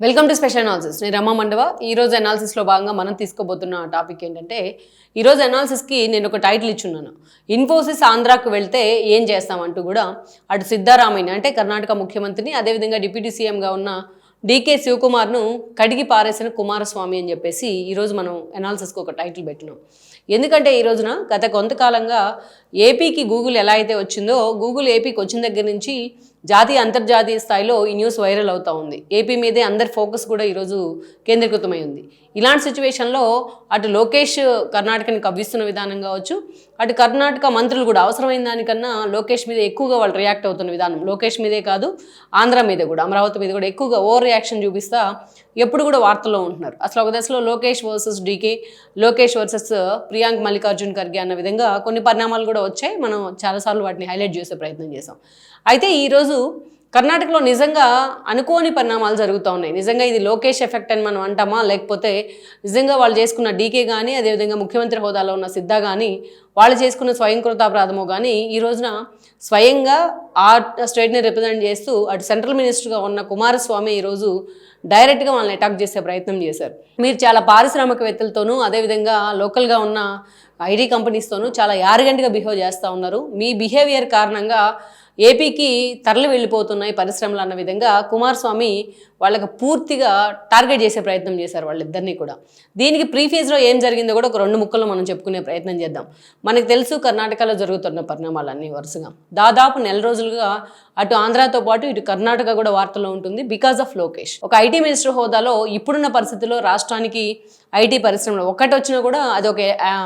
Welcome to special analysis నేను రమా మండవ. ఈ రోజు భాగంగా మనం తీసుకోబోతున్న టాపిక్ ఏంటంటే ఈరోజు అనాలిసిస్కి నేను ఒక టైటిల్ ఇచ్చున్నాను. ఇన్ఫోసిస్ ఆంధ్రాకు వెళ్తే ఏం చేస్తామంటూ కూడా అటు సిద్ధారామయ్య అంటే కర్ణాటక ముఖ్యమంత్రిని అదేవిధంగా డిప్యూటీ సీఎంగా ఉన్న డీకే శివకుమార్ను కడిగి పారేసిన కుమారస్వామి అని చెప్పేసి ఈరోజు మనం అనాలిసిస్కి ఒక టైటిల్ పెట్టినాం. ఎందుకంటే ఈ రోజున గత కొంతకాలంగా ఏపీకి గూగుల్ ఎలా అయితే వచ్చిందో గూగుల్ ఏపీకి వచ్చిన దగ్గర నుంచి జాతీయ అంతర్జాతీయ స్థాయిలో ఈ న్యూస్ వైరల్ అవుతూ ఉంది. ఏపీ మీదే అందరి ఫోకస్ కూడా ఈరోజు కేంద్రీకృతమై ఉంది. ఇలాంటి సిచ్యువేషన్లో అటు లోకేష్ కర్ణాటకని కవ్విస్తున్న విధానం కావచ్చు అటు కర్ణాటక మంత్రులు కూడా అవసరమైన దానికన్నా లోకేష్ మీద ఎక్కువగా వాళ్ళు రియాక్ట్ అవుతున్న విధానం. లోకేష్ మీదే కాదు ఆంధ్ర మీద కూడా అమరావతి మీద కూడా ఎక్కువగా ఓవర్ రియాక్షన్ చూపిస్తా ఎప్పుడు కూడా వార్తల్లో ఉంటున్నారు. అసలు ఒక దశలో Lokesh versus DK Lokesh versus Priyank Mallikarjun Kharge అన్న విధంగా కొన్ని పరిణామాలు కూడా వచ్చాయి. మనం చాలాసార్లు వాటిని హైలైట్ చేసే ప్రయత్నం చేసాం అయితే ఈరోజు కర్ణాటకలో నిజంగా అనుకోని పరిణామాలు జరుగుతూ ఉన్నాయి. నిజంగా ఇది లోకేష్ ఎఫెక్ట్ అని మనం అంటామా? లేకపోతే నిజంగా వాళ్ళు చేసుకున్న డీకే కానీ అదేవిధంగా ముఖ్యమంత్రి హోదాలో ఉన్న సిద్ధా కానీ వాళ్ళు చేసుకున్న స్వయంకృతాపరాధమో కానీ ఈ రోజున స్వయంగా ఆ స్టేట్ని రిప్రజెంట్ చేస్తూ అటు సెంట్రల్ మినిస్టర్గా ఉన్న కుమారస్వామి ఈరోజు డైరెక్ట్గా వాళ్ళని అటాక్ చేసే ప్రయత్నం చేశారు. మీరు చాలా పారిశ్రామికవేత్తలతోనూ అదేవిధంగా లోకల్గా ఉన్న ఐటీ కంపెనీస్తోనూ చాలా యారగంటగా బిహేవ్ చేస్తూ ఉన్నారు. మీ బిహేవియర్ కారణంగా ఏపీకి తరలి వెళ్ళిపోతున్నాయి పరిశ్రమలు అన్న విధంగా కుమారస్వామి వాళ్ళకి పూర్తిగా టార్గెట్ చేసే ప్రయత్నం చేశారు వాళ్ళిద్దరినీ కూడా. దీనికి ప్రీఫేజ్లో ఏం జరిగిందో కూడా ఒక రెండు ముక్కలు మనం చెప్పుకునే ప్రయత్నం చేద్దాం. మనకు తెలుసు కర్ణాటకలో జరుగుతున్న పరిణామాలన్నీ వరుసగా. దాదాపు నెల రోజులుగా అటు ఆంధ్రాతో పాటు ఇటు కర్ణాటక కూడా వార్తల్లో ఉంటుంది. బికాస్ ఆఫ్ లోకేష్ ఒక ఐటీ మినిస్టర్ హోదాలో ఇప్పుడున్న పరిస్థితిలో రాష్ట్రానికి ఐటీ పరిశ్రమలో ఒకటి వచ్చినా కూడా అదొక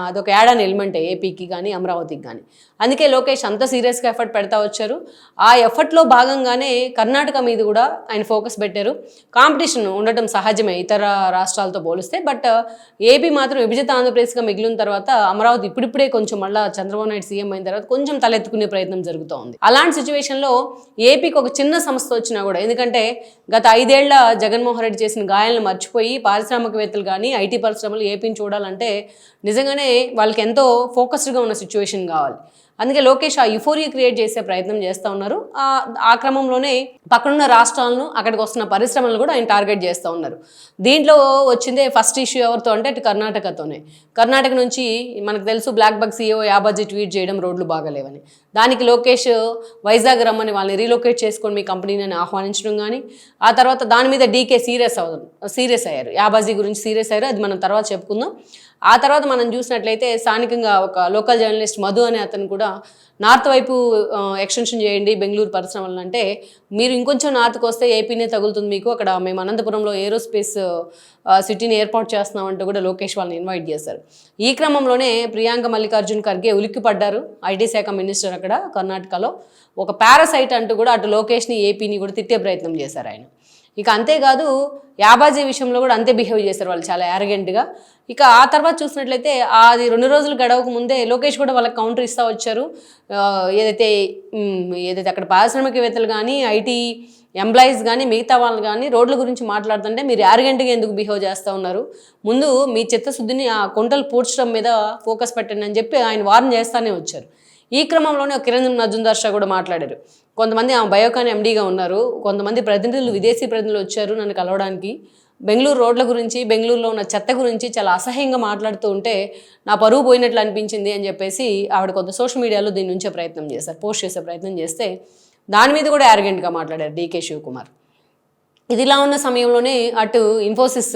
అదొక యాడ్ అని ఎలిమెంట్ ఏపీకి కానీ అమరావతికి కానీ అందుకే లోకేష్ అంత సీరియస్గా ఎఫర్ట్ పెడతా వచ్చారు. ఆ ఎఫర్ట్లో భాగంగానే కర్ణాటక మీద కూడా ఆయన ఫోకస్ పెట్టారు. కాంపిటీషన్ ఉండటం సహజమే ఇతర రాష్ట్రాలతో పోలిస్తే. బట్ uh, ఏపీ మాత్రం విభజిత ఆంధ్రప్రదేశ్గా మిగిలిన తర్వాత అమరావతి ఇప్పుడిప్పుడే కొంచెం మళ్ళీ చంద్రబాబు నాయుడు సీఎం అయిన తర్వాత కొంచెం తలెత్తుకునే ప్రయత్నం జరుగుతూ ఉంది. అలాంటి సిచ్యువేషన్లో ఏపీకి ఒక చిన్న సంస్థ వచ్చినా కూడా ఎందుకంటే గత ఐదేళ్ళ జగన్మోహన్ రెడ్డి చేసిన గాయాలను మర్చిపోయి పారిశ్రామికవేత్తలు కానీ ఐటీ పరిశ్రమలు ఏపీని చూడాలంటే నిజంగానే వాళ్ళకి ఎంతో ఫోకస్డ్గా ఉన్న సిచ్యువేషన్ కావాలి. అందుకే లోకేష్ ఆ యుఫోరియా క్రియేట్ చేసే ప్రయత్నం చేస్తూ ఉన్నారు. ఆ క్రమంలోనే పక్కనున్న రాష్ట్రాలను అక్కడికి వస్తున్న పరిశ్రమలను కూడా ఆయన టార్గెట్ చేస్తూ ఉన్నారు. దీంట్లో వచ్చిందే ఫస్ట్ ఇష్యూ ఎవరితో అంటే అటు కర్ణాటకతోనే. కర్ణాటక నుంచి మనకు తెలుసు BlackBuck CEO Yabaji tweet చేయడం రోడ్లు బాగాలేవని. దానికి లోకేష్ వైజాగ్ రమ్మని వాళ్ళని రీలొకేట్ చేసుకొని మీ కంపెనీని ఆహ్వానించడం కానీ ఆ తర్వాత దాని మీద డీకే సీరియస్ అవ్వడం సీరియస్ అయ్యారు. యాబాజీ గురించి సీరియస్ అయ్యారు. అది మనం తర్వాత చెప్పుకుందాం. ఆ తర్వాత మనం చూసినట్లయితే స్థానికంగా ఒక లోకల్ జర్నలిస్ట్ మధు అనే అతను కూడా నార్త్ వైపు ఎక్స్టెన్షన్ చేయండి బెంగళూరు పరిశ్రమలను అంటే మీరు ఇంకొంచెం నార్త్కి వస్తే ఏపీనే తగులుతుంది మీకు. అక్కడ మేము అనంతపురంలో ఏరోస్పేస్ సిటీని ఏర్పాటు చేస్తున్నామంటూ కూడా లోకేష్ వాళ్ళని ఇన్వైట్ చేశారు. ఈ క్రమంలోనే ప్రియాంక మల్లికార్జున్ ఖర్గే ఉలిక్కి పడ్డారు ఐటీ శాఖ మినిస్టర్ అక్కడ కర్ణాటకలో. ఒక పారాసైట్ అంటూ కూడా అటు లోకేష్ని ఏపీని కూడా తిట్టే ప్రయత్నం చేశారు ఆయన. ఇక అంతేకాదు యాబాజీ విషయంలో కూడా అంతే బిహేవ్ చేశారు వాళ్ళు చాలా యారగెంట్గా ఇక ఆ తర్వాత చూసినట్లయితే అది రెండు రోజులు గడవక ముందే లోకేష్ కూడా వాళ్ళకి కౌంటర్ ఇస్తూ వచ్చారు. ఏదైతే ఏదైతే అక్కడ పారిశ్రామికవేత్తలు కానీ ఐటీ ఎంప్లాయీస్ కానీ మిగతా వాళ్ళు కానీ రోడ్ల గురించి మాట్లాడుతుంటే మీరు యారగెంట్గా ఎందుకు బిహేవ్ చేస్తూ ఉన్నారు? ముందు మీ చిత్తశుద్ధిని ఆ కొంటలు పూడ్చడం మీద ఫోకస్ పెట్టండి అని చెప్పి ఆయన వార్న్ చేస్తూనే వచ్చారు. ఈ క్రమంలోనే ఒక కిరణ్ నజుందార్ షా కూడా మాట్లాడారు. కొంతమంది ఆమె బయోకాన్ ఎండీగా ఉన్నారు. కొంతమంది ప్రతినిధులు విదేశీ ప్రతినిధులు వచ్చారు నన్ను కలవడానికి. బెంగళూరు రోడ్ల గురించి బెంగళూరులో ఉన్న చెత్త గురించి చాలా అసహ్యంగా మాట్లాడుతూ ఉంటే నా పరువు పోయినట్లు అనిపించింది అని చెప్పేసి ఆవిడ కొంత సోషల్ మీడియాలో దీని నుంచే ప్రయత్నం చేశారు పోస్ట్ చేసే ప్రయత్నం చేస్తే దాని మీద కూడా యారగెంట్గా మాట్లాడారు డీకే శివకుమార్. ఇదిలా ఉన్న సమయంలోనే అటు ఇన్ఫోసిస్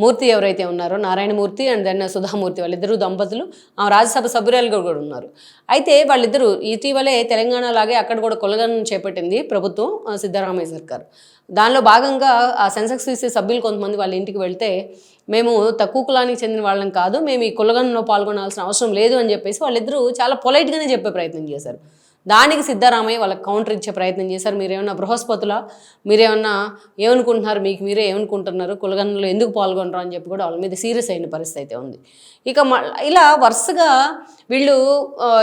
మూర్తి ఎవరైతే ఉన్నారో నారాయణమూర్తి అండ్ దెన్ సుధామూర్తి వాళ్ళిద్దరూ దంపతులు ఆ రాజ్యసభ సభ్యురాలుగా కూడా ఉన్నారు. అయితే వాళ్ళిద్దరూ ఇటీవలే తెలంగాణ లాగే అక్కడ కూడా కొలగనం చేపట్టింది ప్రభుత్వం సిద్ధరామయ్య సర్కార్ దానిలో భాగంగా ఆ సెన్సెక్స్ తీసే సభ్యులు కొంతమంది వాళ్ళ ఇంటికి వెళ్తే మేము తక్కువ కులానికి చెందిన వాళ్ళం కాదు మేము ఈ కులగంలో పాల్గొనాల్సిన అవసరం లేదు అని చెప్పేసి వాళ్ళిద్దరూ చాలా పొలైట్గానే చెప్పే ప్రయత్నం చేశారు. దానికి సిద్ధరామయ్య వాళ్ళకి కౌంటర్ ఇచ్చే ప్రయత్నం చేశారు. మీరేమన్నా బృహస్పతుల? మీరేమన్నా ఏమనుకుంటున్నారు? మీకు మీరే ఏమనుకుంటున్నారు? కులగన్నులు ఎందుకు పాల్గొనరు అని చెప్పి కూడా వాళ్ళ మీద సీరియస్ అయిన పరిస్థితి అయితే ఉంది. ఇక ఇలా వరుసగా వీళ్ళు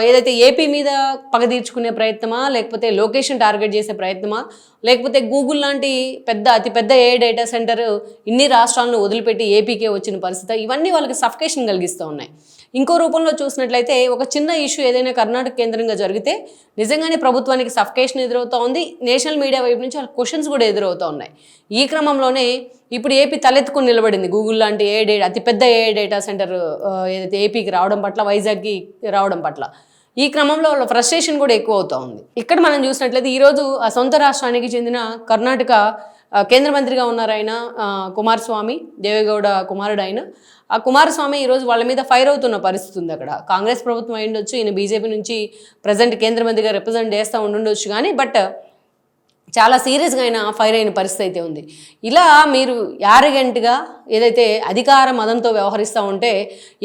ఏదైతే ఏపీ మీద పగ తీర్చుకునే ప్రయత్నమా లేకపోతే లొకేషన్ టార్గెట్ చేసే ప్రయత్నమా లేకపోతే గూగుల్ లాంటి పెద్ద అతిపెద్ద ఏ డేటా సెంటర్ ఇన్ని రాష్ట్రాలను వదిలిపెట్టి ఏపీకే వచ్చిన పరిస్థితి ఇవన్నీ వాళ్ళకి సఫికేషన్ కలిగిస్తూ ఉన్నాయి. ఇంకో రూపంలో చూసినట్లయితే ఒక చిన్న ఇష్యూ ఏదైనా కర్ణాటక కేంద్రంగా జరిగితే నిజంగానే ప్రభుత్వానికి సఫికేషన్ ఎదురవుతూ ఉంది. నేషనల్ మీడియా వైపు నుంచి వాళ్ళ క్వశ్చన్స్ కూడా ఎదురవుతూ ఉన్నాయి. ఈ క్రమంలోనే ఇప్పుడు ఏపీ తలెత్తుకుని నిలబడింది. గూగుల్ లాంటి ఏ డే అతిపెద్ద ఏ డేటా సెంటర్ ఏదైతే ఏపీకి రావడం పట్ల వైజాగ్కి రావడం పట్ల. ఈ క్రమంలో వాళ్ళ ఫ్రస్ట్రేషన్ కూడా ఎక్కువ అవుతూ ఉంది. ఇక్కడ మనం చూసినట్లయితే ఈరోజు ఆ సొంత రాష్ట్రానికి చెందిన కర్ణాటక కేంద్ర మంత్రిగా ఉన్నారు ఆయన కుమారస్వామి దేవేగౌడ కుమారుడు ఆయన ఆ కుమారస్వామి ఈరోజు వాళ్ళ మీద ఫైర్ అవుతున్న పరిస్థితి ఉంది అక్కడ. కాంగ్రెస్ ప్రభుత్వం అయి ఉండొచ్చు ఈయన బీజేపీ నుంచి ప్రజెంట్ కేంద్ర మంత్రిగా రిప్రజెంట్ చేస్తూ ఉండుండొచ్చు కానీ బట్ చాలా సీరియస్గా అయిన ఫైర్ అయిన పరిస్థితి అయితే ఉంది. ఇలా మీరు యారగెంట్గా ఏదైతే అధికార మదంతో వ్యవహరిస్తూ ఉంటే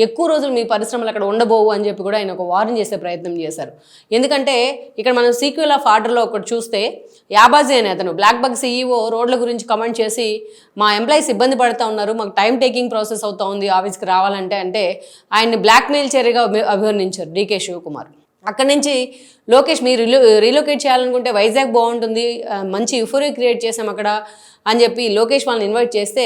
ఎక్కువ రోజులు మీ పరిశ్రమలు అక్కడ ఉండబోవు అని చెప్పి కూడా ఆయన ఒక వార్న్ చేసే ప్రయత్నం చేశారు. ఎందుకంటే ఇక్కడ మనం సీక్వెల్ ఆఫ్ ఆర్డర్లో ఒకటి చూస్తే యాబాజీ అనే అతను బ్లాక్ బగ్ సీఈఓ రోడ్ల గురించి కమెంట్ చేసి మా ఎంప్లాయీస్ ఇబ్బంది పడుతూ ఉన్నారు మాకు టైం టేకింగ్ ప్రాసెస్ అవుతూ ఉంది ఆఫీస్కి రావాలంటే అంటే ఆయన్ని బ్లాక్మెయిల్ చర్యగా అభివర్ణించారు డీకే శివకుమార్. అక్కడి నుంచి లోకేష్ మీరు రిలో రీలొకేట్ చేయాలనుకుంటే వైజాగ్ బాగుంటుంది మంచి యుఫోరీ క్రియేట్ చేసాం అక్కడ అని చెప్పి లోకేష్ వాళ్ళని ఇన్వైట్ చేస్తే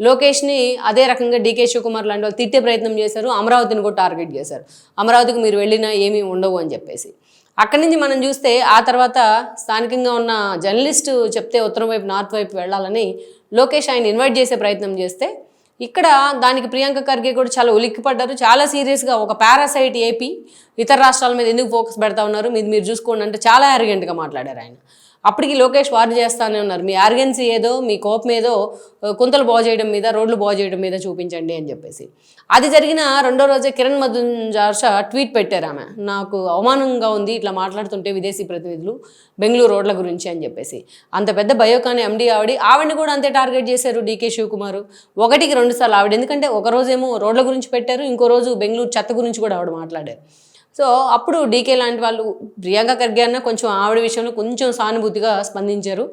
లోకేష్ని అదే రకంగా డీకే శివకుమార్ లాంటి వాళ్ళు తిట్టే ప్రయత్నం చేశారు అమరావతిని కూడా టార్గెట్ చేశారు. అమరావతికి మీరు వెళ్ళినా ఏమీ ఉండవు అని చెప్పేసి. అక్కడి నుంచి మనం చూస్తే ఆ తర్వాత స్థానికంగా ఉన్న జర్నలిస్టు చెప్తే ఉత్తరం వైపు నార్త్ వైపు వెళ్ళాలని లోకేష్ ఆయన ఇన్వైట్ చేసే ప్రయత్నం చేస్తే ఇక్కడ దానికి ప్రియాంక ఖర్గే కూడా చాలా ఉలిక్కిపడ్డారు. చాలా సీరియస్గా ఒక పారాసైట్ ఏపీ ఇతర రాష్ట్రాల మీద ఎందుకు ఫోకస్ పెడతా ఉన్నారు? మీరు మీరు చూసుకోండి అంటే చాలా యారగెంట్గా మాట్లాడారు ఆయన. అప్పటికి లోకేష్ వారు చేస్తానే ఉన్నారు. మీ ఆర్గెన్సీ ఏదో మీ కోపం ఏదో కుంతలు బాగు చేయడం మీద రోడ్లు బాగు చేయడం మీద చూపించండి అని చెప్పేసి. అది జరిగిన రెండో రోజే కిరణ్ మధుంజార్ష ట్వీట్ పెట్టారు ఆమె. నాకు అవమానంగా ఉంది ఇట్లా మాట్లాడుతుంటే విదేశీ ప్రతినిధులు బెంగళూరు రోడ్ల గురించి అని చెప్పేసి. అంత పెద్ద బయోకాన్ ఎండి ఆవిడ ఆవిడని కూడా అంతే టార్గెట్ చేశారు డీకే శివకుమార్. ఒకటికి రెండు సార్లు ఆవిడ. ఎందుకంటే ఒక రోజేమో రోడ్ల గురించి పెట్టారు ఇంకో రోజు బెంగళూరు చెత్త గురించి కూడా ఆవిడ మాట్లాడారు. సో అప్పుడు డీకే లాంటి వాళ్ళు ప్రియాంక ఖర్గే అన్న కొంచెం ఆవిడ విషయంలో కొంచెం సానుభూతిగా స్పందించారు.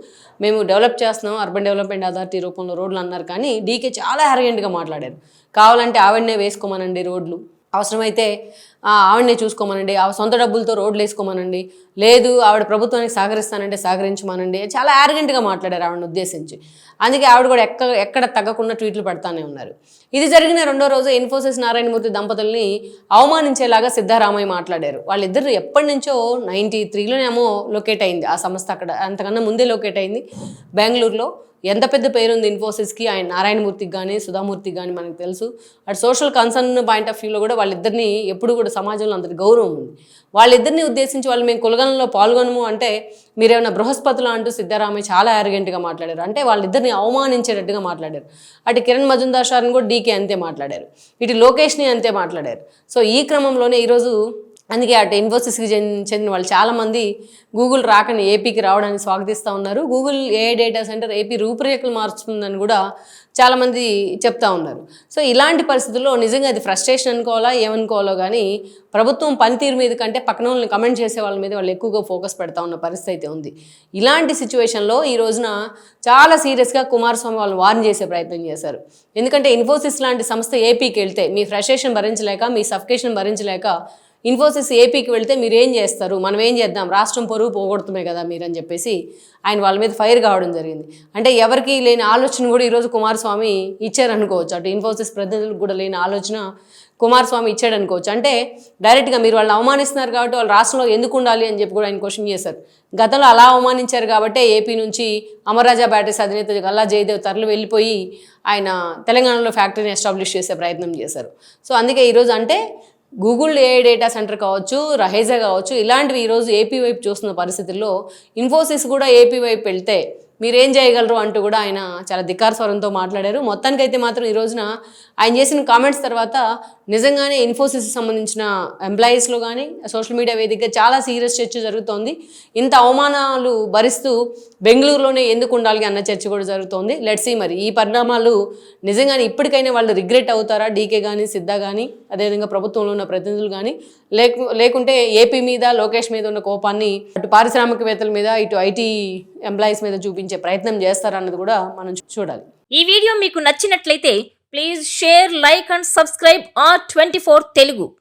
మేము డెవలప్ చేస్తున్నాం అర్బన్ డెవలప్మెంట్ అథారిటీ రూపంలో రోడ్లు అన్నారు కానీ డీకే చాలా అరగెంట్గా మాట్లాడారు. కావాలంటే ఆవిడనే వేసుకోమనండి రోడ్లు. అవసరమైతే ఆవిడనే చూసుకోమనండి. ఆ సొంత డబ్బులతో రోడ్లు వేసుకోమనండి లేదు ఆవిడ ప్రభుత్వానికి సహకరిస్తానంటే సహకరించమనండి. చాలా యారగెంట్గా మాట్లాడారు ఆవిడని ఉద్దేశించి. అందుకే ఆవిడ కూడా ఎక్క ఎక్కడ తగ్గకుండా ట్వీట్లు పెడతానే ఉన్నారు. ఇది జరిగిన రెండో రోజు ఇన్ఫోసిస్ నారాయణమూర్తి దంపతుల్ని అవమానించేలాగా సిద్ధారామయ్య మాట్లాడారు. వాళ్ళిద్దరు ఎప్పటి నుంచో నైంటీ త్రీలోనేమో లొకేట్ అయింది. ఆ సంస్థ అక్కడ అంతకన్నా ముందే లొకేట్ అయింది. బెంగళూరులో. ఎంత పెద్ద పేరుంది ఇన్ఫోసిస్కి? ఆయన నారాయణమూర్తికి కానీ సుధామూర్తికి కానీ మనకు తెలుసు. అటు సోషల్ కన్సర్న్ పాయింట్ ఆఫ్ వ్యూలో కూడా వాళ్ళిద్దరిని ఎప్పుడు కూడా సమాజంలో అంతటి గౌరవం ఉంది. వాళ్ళిద్దరిని ఉద్దేశించి వాళ్ళు మేము కులగనంలో పాల్గొనము అంటే మీరేమైనా బృహస్పతులు అంటూ సిద్ధరామయ్య చాలా అరగెంట్గా మాట్లాడారు. అంటే వాళ్ళిద్దరిని అవమానించేటట్టుగా మాట్లాడారు. అటు కిరణ్ మజుందార్ షార్ని కూడా డీకే అంతే మాట్లాడారు. ఇటు లోకేష్ని అంతే మాట్లాడారు. సో ఈ క్రమంలోనే ఈరోజు అందుకే అటు ఇన్ఫోసిస్కి చెందిన చెందిన వాళ్ళు చాలామంది గూగుల్ రాకని ఏపీకి రావడానికి స్వాగతిస్తూ ఉన్నారు. గూగుల్ ఏ డేటా సెంటర్ ఏపీ రూపురేఖలు మార్చుతుందని కూడా చాలామంది చెప్తా ఉన్నారు. సో ఇలాంటి పరిస్థితుల్లో నిజంగా అది ఫ్రస్ట్రేషన్ అనుకోవాలా? ఏమనుకోవాలో కానీ ప్రభుత్వం పనితీరు మీద కంటే పక్కన వాళ్ళని కమెంట్ చేసే వాళ్ళ మీద వాళ్ళు ఎక్కువగా ఫోకస్ పెడతా ఉన్న పరిస్థితి అయితే ఉంది. ఇలాంటి సిచ్యువేషన్లో ఈ రోజున చాలా సీరియస్గా కుమారస్వామి వాళ్ళు వార్న్ చేసే ప్రయత్నం చేశారు. ఎందుకంటే ఇన్ఫోసిస్ లాంటి సంస్థ ఏపీకి వెళ్తే మీ ఫ్రస్ట్రేషన్ భరించలేక మీ సఫికేషన్ భరించలేక ఇన్ఫోసిస్ ఏపీకి వెళ్తే మీరు ఏం చేస్తారు? మనం ఏం చేద్దాం? రాష్ట్రం పొరుగు పోగొడుతుమే కదా మీరు అని చెప్పేసి ఆయన వాళ్ళ మీద ఫైర్ కావడం జరిగింది. అంటే ఎవరికి లేని ఆలోచన కూడా ఈరోజు కుమారస్వామి ఇచ్చారనుకోవచ్చు. అటు ఇన్ఫోసిస్ ప్రతినిధులకు కూడా లేని ఆలోచన కుమారస్వామి ఇచ్చాడు అనుకోవచ్చు అంటే డైరెక్ట్గా మీరు వాళ్ళని అవమానిస్తున్నారు కాబట్టి వాళ్ళు రాష్ట్రంలో ఎందుకు ఉండాలి అని చెప్పి కూడా ఆయన క్వశ్చన్ చేశారు. గతంలో అలా అవమానించారు కాబట్టే ఏపీ నుంచి అమర్రాజా బ్యాటరీస్ అధినేత గల్లా జయదేవ్ తరలి వెళ్ళిపోయి ఆయన తెలంగాణలో ఫ్యాక్టరీని ఎస్టాబ్లిష్ చేసే ప్రయత్నం చేశారు. సో అందుకే ఈరోజు అంటే గూగుల్ ఏ డేటా సెంటర్ కావచ్చు రహేజా కావచ్చు ఇలాంటివి ఈరోజు ఏపీ వైపు చూస్తున్న పరిస్థితుల్లో ఇన్ఫోసిస్ కూడా ఏపీ వైపు వెళ్తే మీరేం చేయగలరు అంటూ కూడా ఆయన చాలా ధికార స్వరంతో మాట్లాడారు. మొత్తానికైతే మాత్రం ఈ రోజున ఆయన చేసిన కామెంట్స్ తర్వాత నిజంగానే ఇన్ఫోసిస్ సంబంధించిన ఎంప్లాయీస్లో కానీ సోషల్ మీడియా వేదికగా చాలా సీరియస్ చర్చ జరుగుతోంది. ఇంత అవమానాలు భరిస్తూ బెంగళూరులోనే ఎందుకు ఉండాలి అన్న చర్చ కూడా జరుగుతోంది. లెట్స్ సీ మరి ఈ పరిణామాలు నిజంగానే ఇప్పటికైనా వాళ్ళు రిగ్రెట్ అవుతారా? డీకే కానీ సిద్ధా కానీ అదేవిధంగా ప్రభుత్వంలో ఉన్న ప్రతినిధులు కానీ లేకు లేకుంటే ఏపీ మీద లోకేష్ మీద ఉన్న కోపాన్ని అటు పారిశ్రామికవేత్తల మీద ఇటు ఐటీ ఎంప్లాయీస్ మీద చూపించారు ప్రయత్నం చేస్తారన్నది కూడా మనం చూడాలి. ఈ వీడియో మీకు నచ్చినట్లయితే please share like and subscribe R twenty four Telugu.